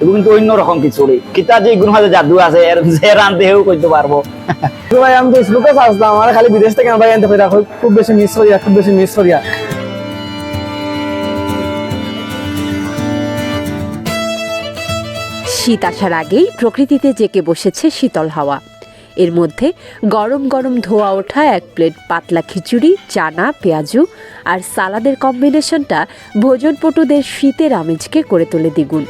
এগুলো কিন্তু অন্য রকম খিচুড়ি কিতা যে মাঝে জাদু আছে এর যে করতে পারব ভাই আমি আসলাম আমার খালি বিদেশ থেকে ভাই আনতে পারি খুব বেশি মিস করিয়া খুব বেশি মিস করিয়া শীত আসার আগেই প্রকৃতিতে জেকে বসেছে শীতল হাওয়া। এর মধ্যে গরম গরম ধোয়া ওঠা এক প্লেট পাতলা খিচুড়ি চানা পেঁয়াজু আর সালাদের কম্বিনেশনটা ভোজনপটুদের শীতের আমেজকে করে তোলে দ্বিগুণ।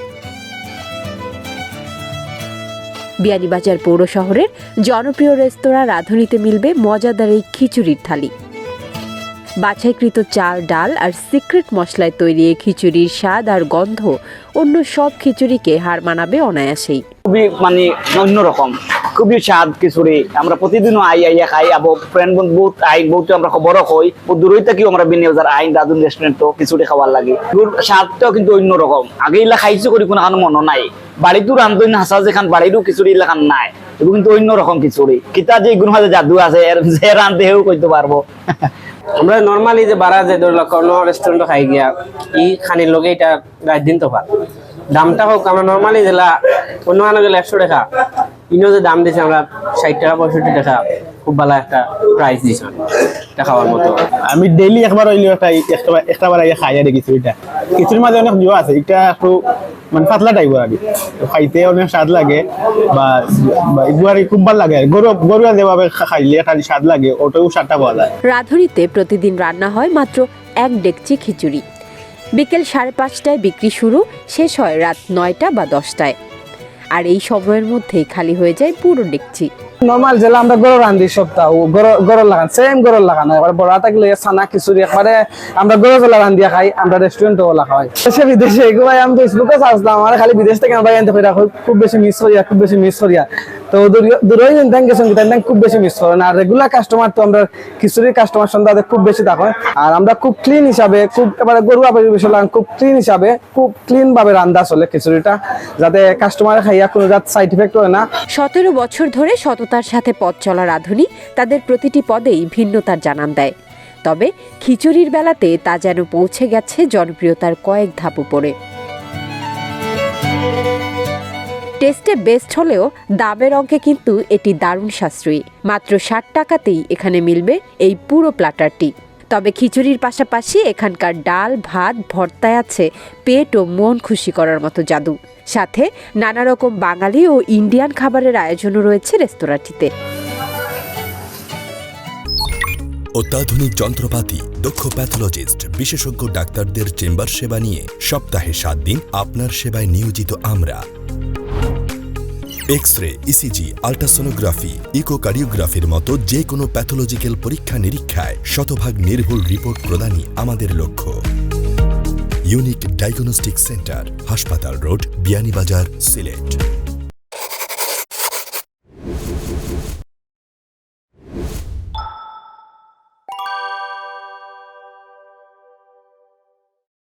বিয়ানীবাজার পৌর শহরের জনপ্রিয় রেস্তোরাঁ রাঁধুনিতে মিলবে মজাদার এই খিচুড়ির থালি। বাছাইকৃত চাল, ডাল আর সিক্রেট মশলায় তৈরি এই খিচুড়ির স্বাদ আর গন্ধ অন্য সব খিচুড়িকে হার মানাবে অনায়াসেই। খুবই মানে অন্যরকম, খুবই স্বাদ খিচুড়ি। আমরা প্রতিদিনও আই আইয়া খাই আবো ফ্রেন্ড বন্ধু বহুত আই, বহুত আমরা খবরও কই। দূরই থাকি আমরা বিনিয়োগ আইন দাদুন রেস্টুরেন্ট তো খিচুড়ি খাওয়ার লাগে। স্বাদটাও কিন্তু অন্যরকম। আগে ইলা খাইছো করি কোনো মনে নাই। বাড়িতো রান্ধন হাসা যেখান বাড়িরও খিচুড়ি লেখান নাই। এগুলো কিন্তু অন্যরকম খিচুড়ি কিতা যে জাদু আছে যে রান্ধেও পারব আমরা নর্মালি যে বারা যে ধরল কোনো রেস্টুরেন্ট খাই গিয়া, ই খানির লগে এটা রাত দিন তো পার দামটা হোক আমরা নর্মালি যেলা অন্য আনো গেলে একশো টাকা। যে দাম দিছে, আমরা ষাট টাকা, পঁয়ষট্টি টাকা। খুব ভালো একটা প্রাইস দিছে। এটা খাওয়ার মতো। আমি ডেইলি একবার হইলেও একটা একটা একটা বার খাই আর খিচুড়িটা খিচুড়ির মাঝে অনেক জোয়া আছে এটা একটু মানে পাতলা টাইপের আর কি তো খাইতে অনেক স্বাদ লাগে বা কি খুব ভালো লাগে। গরু গরুয়া যেভাবে খাইলে খালি স্বাদ লাগে ওটাও স্বাদটা পাওয়া যায়। রাঁধুনিতে প্রতিদিন রান্না হয় মাত্র এক ডেকচি খিচুড়ি। বিকেল সাড়ে পাঁচটায় বিক্রি শুরু শেষ হয় রাত নয়টা বা দশটায়। আর এই সময়ের মধ্যেই খালি হয়ে যায় পুরো ডেকচি। নর্মাল জেলা আমরা গরু রান্ধি সপ্তাহ গরু লাগান সেম গরু লাগান এবার বড় থাকলে সানা খিচুড়ি, একবারে আমরা গরু জলা রান্ধিয়া খাই, আমরা রেস্টুরেন্ট ওলা খাই দেশে, বিদেশে এগুলো আমি ফেসবুকে আসলাম আমার খালি বিদেশ থেকে আমরা আনতে খুব বেশি মিস করিয়া খুব বেশি মিস করিয়া তো দূরই ইন্টান গেছেন কিন্তু খুব বেশি মিস করেন। আর রেগুলার কাস্টমার তো আমরা খিচুড়ির কাস্টমার সন্ধ্যা খুব বেশি থাকে আর আমরা খুব ক্লিন হিসাবে, খুব এবারে গরুয়া পরিবেশন খুব ক্লিন হিসাবে, খুব ক্লিন ভাবে রান্ধা চলে যাতে কাস্টমার খাইয়া কোনো যাতে সাইড ইফেক্ট হয় না। সতেরো বছর ধরে সততার সাথে পথ চলা রাঁধুনি তাদের প্রতিটি পদেই ভিন্নতার জানান দেয়। তবে খিচুড়ির বেলাতে তা যেন পৌঁছে গেছে জনপ্রিয়তার কয়েক ধাপ উপরে। টেস্টে বেস্ট হলেও দামের অঙ্কে কিন্তু এটি দারুণ সাশ্রয়ী। মাত্র ষাট টাকাতেই এখানে মিলবে এই পুরো প্লাটারটি। তবে খিচুড়ির পাশাপাশি এখানকার ডাল, ভাত, ভর্তায় আছে পেট ও মন খুশি করার মতো জাদু। সাথে নানা রকম বাঙালি ও ইন্ডিয়ান খাবারের আয়োজনও রয়েছে রেস্তোরাঁটিতে। অত্যাধুনিক যন্ত্রপাতি, দক্ষ প্যাথোলজিস্ট, বিশেষজ্ঞ ডাক্তারদের চেম্বার সেবা নিয়ে সপ্তাহে সাত দিন আপনার সেবায় নিয়োজিত আমরা। এক্স রে ইসিজি আল্ট্রাসোনোগ্রাফি ইকোকার্ডিওগ্রাফির মতো যে কোনো প্যাথোলজিক্যাল পরীক্ষা নিরীক্ষায় শতভাগ নির্ভুল রিপোর্ট প্রদানই আমাদের লক্ষ্য। ইউনিক ডায়াগনস্টিক সেন্টার হাসপাতাল রোড, বিয়ানীবাজার, সিলেট।